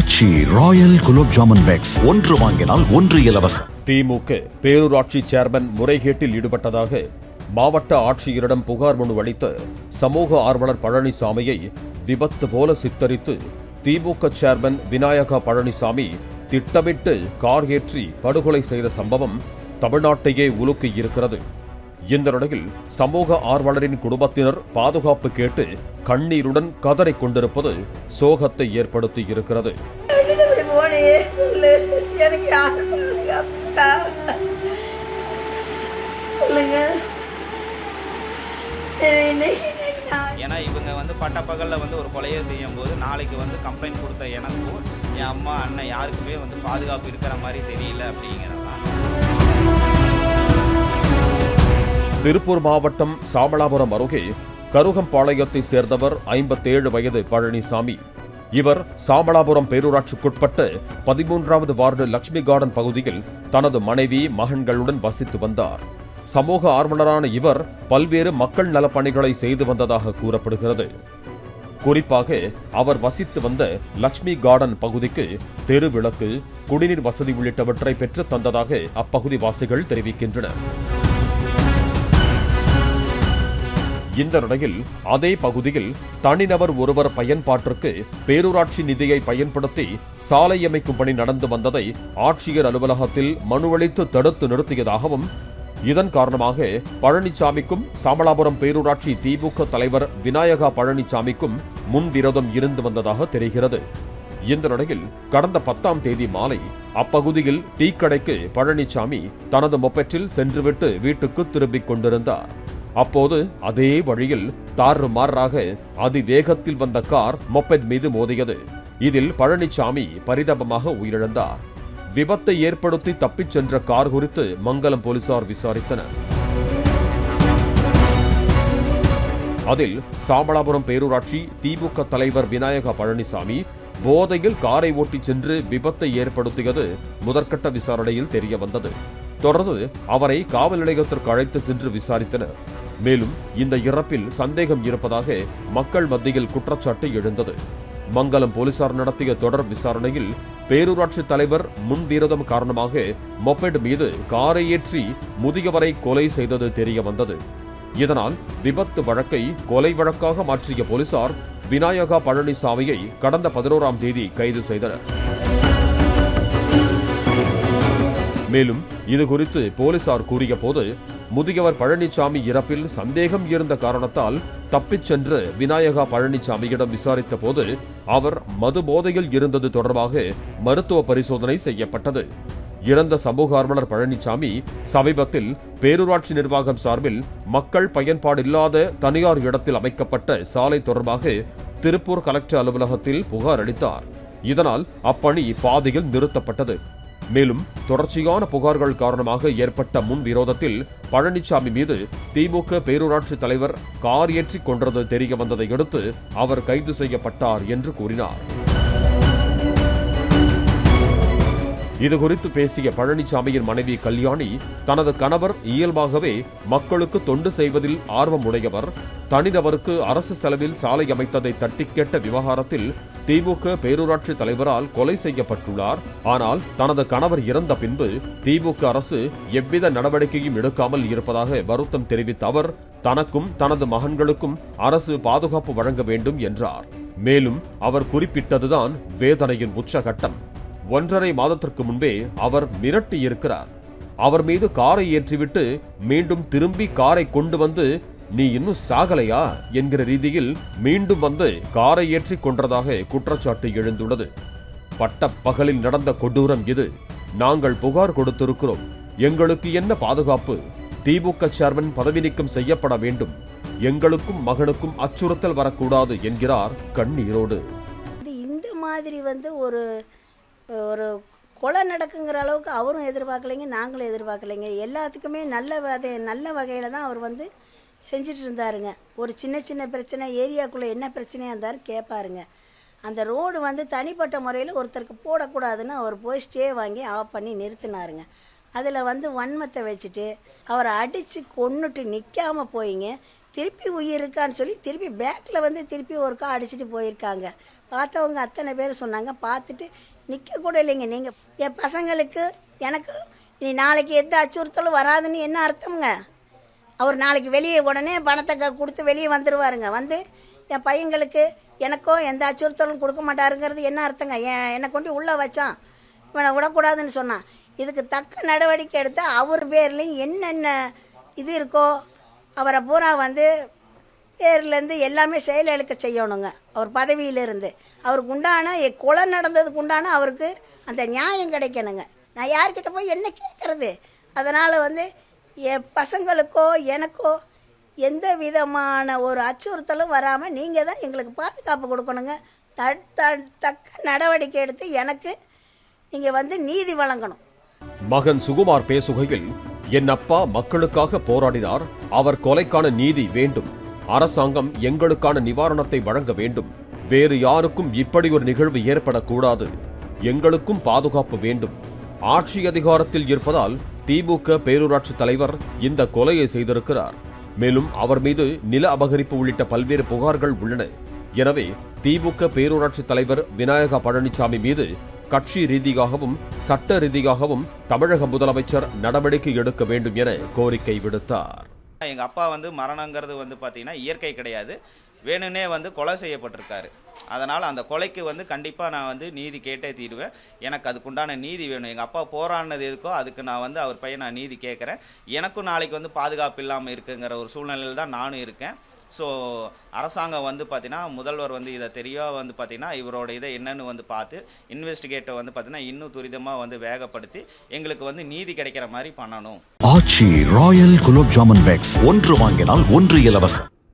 Aachi royal gulab jamun packs. ஒன்று வாங்கினால் ஒன்று இலவசம். திமுக பேரூராட்சி சேர்மன் முறைகேட்டில் ஈடுபட்டதாக மாவட்ட ஆட்சியரிடம் புகார் மனு அளித்த சமூக ஆர்வலர் பழனிசாமியை விபத்து போல சித்தரித்து திமுக சேர்மன் விநாயகா பழனிசாமி திட்டமிட்டு கார் ஏற்றி படுகொலை செய்த சம்பவம் தமிழ்நாட்டையே உலுக்கி இருக்கிறது இந்த நிலையில் சமூக ஆர்வலரின் குடும்பத்தினர் பாதுகாப்பு கேட்டு கண்ணீருடன் கதறிக் கொண்டிருப்பது சோகத்தை ஏற்படுத்தி இருக்கிறது. ஏன்னா இவங்க வந்து பட்டப்பகலில் வந்து ஒரு கொலையை செய்யும் போது நாளைக்கு வந்து கம்ப்ளைண்ட் கொடுத்த எனக்கும் என் அம்மா அண்ணன் யாருக்குமே வந்து பாதுகாப்பு இருக்கிற மாதிரி தெரியல அப்படிங்கிறதான் திருப்பூர் மாவட்டம் சாமலாபுரம் அருகே கருகம்பாளையத்தை சேர்ந்தவர் ஐம்பத்தேழு வயது பழனிசாமி. இவர் சாமலாபுரம் பேரூராட்சிக்குட்பட்ட பதிமூன்றாவது வார்டு லட்சுமி கார்டன் பகுதியில் தனது மனைவி மகன்களுடன் வசித்து வந்தார். சமூக ஆர்வலரான இவர் பல்வேறு மக்கள் நலப்பணிகளை செய்து வந்ததாக கூறப்படுகிறது. குறிப்பாக அவர் வசித்து வந்த லட்சுமி கார்டன் பகுதிக்கு தெரு விளக்கு குடிநீர் வசதி உள்ளிட்டவற்றை பெற்றுத் தந்ததாக அப்பகுதி வாசிகள் தெரிவிக்கின்றனர். இந்த நிலையில் அதே பகுதியில் தனிநபர் ஒருவர் பயன்பாட்டிற்கு பேரூராட்சி நிதியை பயன்படுத்தி சாலை அமைக்கும் பணி நடந்து வந்ததை ஆட்சியர் அலுவலகத்தில் மனுவளித்து தடுத்து நிறுத்தியதாகவும் இதன் காரணமாக பழனிசாமிக்கும் சாமலாபுரம் பேரூராட்சி திமுக தலைவர் விநாயகா பழனிசாமிக்கும் முன்விரோதம் இருந்து வந்ததாக தெரிகிறது. இந்த நிலையில் கடந்த பத்தாம் தேதி மாலை அப்பகுதியில் டீக்கடைக்கு பழனிசாமி தனது மொபெட்டில் சென்றுவிட்டு வீட்டுக்கு திரும்பிக் கொண்டிருந்தார். அப்போது அதே வழியில் தாறுமாறாக அதிவேகத்தில் வந்த கார் மொப்பெட் மீது மோதியது. இதில் பழனிசாமி பரிதாபமாக உயிரிழந்தார். விபத்தை ஏற்படுத்தி தப்பிச் சென்ற கார் குறித்து மங்கலம் போலீசார் விசாரித்தனர். அதில் சாமலாபுரம் பேரூராட்சி திமுக தலைவர் விநாயக பழனிசாமி போதையில் காரை ஓட்டிச் சென்று விபத்தை ஏற்படுத்தியது முதற்கட்ட விசாரணையில் தெரிய வந்தது தொடர்ந்து அவரை காவல் நிலையத்திற்கு அழைத்து சென்று விசாரித்தனர். மேலும் இந்த இறப்பில் சந்தேகம் இருப்பதாக மக்கள் மத்தியில் குற்றச்சாட்டு எழுந்தது. மங்கலம் போலீசார் நடத்திய தொடர் விசாரணையில் பேரூராட்சி தலைவர் முன்விரோதம் காரணமாக மொபெட் மீது காரை ஏற்றி முதியவரை கொலை செய்தது தெரிய வந்தது. இதனால் விபத்து வழக்கை கொலை வழக்காக மாற்றிய போலீசார் விநாயகா பழனிசாமியை கடந்த பதினோராம் தேதி கைது செய்தனர். மேலும் இது குறித்து போலீசார் கூறிய போது முதியவர் பழனிசாமி இறப்பில் சந்தேகம் இருந்த காரணத்தால் தப்பிச் சென்று விநாயகா பழனிசாமியிடம் விசாரித்த போது அவர் மது போதையில் இருந்தது தொடர்பாக மருத்துவ பரிசோதனை செய்யப்பட்டது. இறந்த சமூக ஆர்வலர் பழனிசாமி சமீபத்தில் பேரூராட்சி நிர்வாகம் சார்பில் மக்கள் பயன்பாடில்லாத தனியார் இடத்தில் அமைக்கப்பட்ட சாலை தொடர்பாக திருப்பூர் கலெக்டர் அலுவலகத்தில் புகார் அளித்தார். இதனால் அப்பணி பாதியில் நிறுத்தப்பட்டது. மேலும் தொடர்ச்சியான புகார்கள் காரணமாக ஏற்பட்ட முன் விரோதத்தில் பழனிசாமி மீது திமுக பேரூராட்சி தலைவர் கார் ஏற்றிக் கொன்றது தெரிய வந்ததை அடுத்து அவர் கைது செய்யப்பட்டார் என்று கூறினார். இதுகுறித்து பேசிய பழனிசாமியின் மனைவி கல்யாணி தனது கணவர் இயல்பாகவே மக்களுக்கு தொண்டு செய்வதில் ஆர்வம் உடையவர் தனிநபருக்கு அரசு செலவில் சாலை அமைத்ததை தட்டி கேட்ட விவகாரத்தில் திமுக பேரூராட்சி தலைவரால் கொலை செய்யப்பட்டுள்ளார். ஆனால் தனது கணவர் இறந்த பின்பு திமுக அரசு எவ்வித நடவடிக்கையும் எடுக்காமல் இருப்பதாக வருத்தம் தெரிவித்த அவர் தனக்கும் தனது மகன்களுக்கும் அரசு பாதுகாப்பு வழங்க வேண்டும் என்றார். மேலும் அவர் குறிப்பிட்டதுதான் வேதனையின் உச்சகட்டம். ஒன்றரை மாதத்திற்கு முன்பே அவர் மிரட்டி இருக்கிறார் அவர் மீது காரை ஏற்றிவிட்டு மீண்டும் திரும்பி காரை கொண்டு வந்து நீ இன்னும் சாகலையா? என்கிற ரீதியில் மீண்டும் வந்து காரை ஏற்றி கொன்றதாக குற்றச்சாட்டு எழுந்துள்ளது. பட்ட பகலில் நடந்த கொடூரம் இது. நாங்கள் புகார் கொடுத்திருக்கிறோம். எங்களுக்கு என்ன பாதுகாப்பு? திமுக சேர்மன் பதவி நீக்கம் செய்யப்பட வேண்டும். எங்களுக்கும் மகனுக்கும் அச்சுறுத்தல் வரக்கூடாது என்கிறார் கண்ணீரோடு. இந்த மாதிரி வந்து ஒரு ஒரு கொலை நடக்குங்கிற அளவுக்கு அவரும் எதிர்பார்க்கலைங்க நாங்களும் எதிர்பார்க்கலைங்க. எல்லாத்துக்குமே நல்ல வகை நல்ல வகையில் தான் அவர் வந்து செஞ்சுட்டு இருந்தாருங்க ஒரு சின்ன சின்ன பிரச்சனை ஏரியாக்குள்ளே என்ன பிரச்சனையாக இருந்தாலும் கேட்பாருங்க அந்த ரோடு வந்து தனிப்பட்ட முறையில் ஒருத்தருக்கு போடக்கூடாதுன்னு அவர் போய் ஸ்டே வாங்கி ஆஃப் பண்ணி நிறுத்தினாருங்க. அதில் வந்து வன்மத்தை வச்சுட்டு அவரை அடித்து கொன்னுட்டு நிற்காமல் போயிங்க. திருப்பி உயிர் இருக்கான்னு சொல்லி திருப்பி பேக்கில் வந்து திருப்பி ஒருக்கா அடிச்சிட்டு போயிருக்காங்க. பார்த்தவங்க அத்தனை பேர் சொன்னாங்க பார்த்துட்டு நிற்க கூட இல்லைங்க நீங்கள் என் பசங்களுக்கு எனக்கு நீ நாளைக்கு எந்த அச்சுறுத்தலும் வராதுன்னு என்ன அர்த்தம்ங்க? அவர் நாளைக்கு வெளியே உடனே பணத்தை க- கொடுத்து வெளியே வந்துடுவாருங்க வந்து என் பையங்களுக்கு எனக்கோ எந்த அச்சுறுத்தலும் கொடுக்க மாட்டாருங்கிறது என்ன அர்த்தங்க? என் என்னை கொண்டு உள்ளே வச்சான். இவனை விடக்கூடாதுன்னு சொன்னான். இதுக்கு தக்க நடவடிக்கை எடுத்தால் அவர் பேர்லேயும் என்னென்ன இது இருக்கோ அவரை பூரா வந்து பேர்லேருந்து எல்லாமே செயலிழக்க செய்யணுங்க. அவர் பதவியிலிருந்து. அவருக்கு உண்டான எ- கொலை நடந்ததுக்கு உண்டான அவருக்கு அந்த நியாயம் கிடைக்கணுங்க. நான் யார்கிட்ட போய் என்ன கேட்குறது அதனால் வந்து என் பசங்களுக்கோ எனக்கோ எந்த விதமான ஒரு அச்சுறுத்தலும் வராமல் நீங்கள் தான் எங்களுக்கு பாதுகாப்பு கொடுக்கணுங்க. த- தக்க நடவடிக்கை எடுத்து எனக்கு நீங்கள் வந்து நீதி வழங்கணும். மகன் சுகுமார் பேசுகையில் என் அப்பா மக்களுக்காக போராடினார். அவர் கொலைக்கான நீதி வேண்டும். அரசாங்கம் எங்களுக்கான நிவாரணத்தை வழங்க வேண்டும். வேறு யாருக்கும் இப்படி ஒரு நிகழ்வு ஏற்படக்கூடாது. எங்களுக்கும் பாதுகாப்பு வேண்டும். ஆட்சி அதிகாரத்தில் இருப்பதால் திமுக பேரூராட்சி தலைவர் இந்த கொலையை செய்திருக்கிறார். மேலும் அவர் மீது நில அபகரிப்பு உள்ளிட்ட பல்வேறு புகார்கள் உள்ளன. எனவே திமுக பேரூராட்சி தலைவர் விநாயகா பழனிசாமி மீது கட்சி ரீதியாகவும் சட்ட ரீதியாகவும் தமிழக முதலமைச்சர் நடவடிக்கை எடுக்க வேண்டும் என கோரிக்கை விடுத்தார். எங்க அப்பா வந்து மரணங்கிறது வந்து பாத்தீங்கன்னா இயற்கை கிடையாது. வேணும்னே வந்து கொலை செய்யப்பட்டிருக்காரு. அதனால் அந்த கொலைக்கு வந்து கண்டிப்பாக நான் வந்து நீதி கேட்டே தீருவேன். எனக்கு அதுக்குண்டான நீதி வேணும். எங்கள் அப்பா போராடினது எதுக்கோ அதுக்கு நான் வந்து அவர் பையன் நான் நீதி கேட்குறேன். எனக்கும் நாளைக்கு வந்து பாதுகாப்பு இல்லாமல் இருக்குங்கிற ஒரு சூழ்நிலையில் தான் நானும் இருக்கேன். ஸோ அரசாங்கம் வந்து பார்த்தீங்கன்னா முதல்வர் வந்து இதை தெரிய வந்து பார்த்தீங்கன்னா இவரோட இதை என்னன்னு வந்து பார்த்து இன்வெஸ்டிகேட்டை வந்து பார்த்தீங்கன்னா இன்னும் துரிதமாக வந்து வேகப்படுத்தி எங்களுக்கு வந்து நீதி கிடைக்கிற மாதிரி பண்ணணும். Aachi royal gulab jamun packs. ஒன்று வாங்கினால் ஒன்று இலவசம்.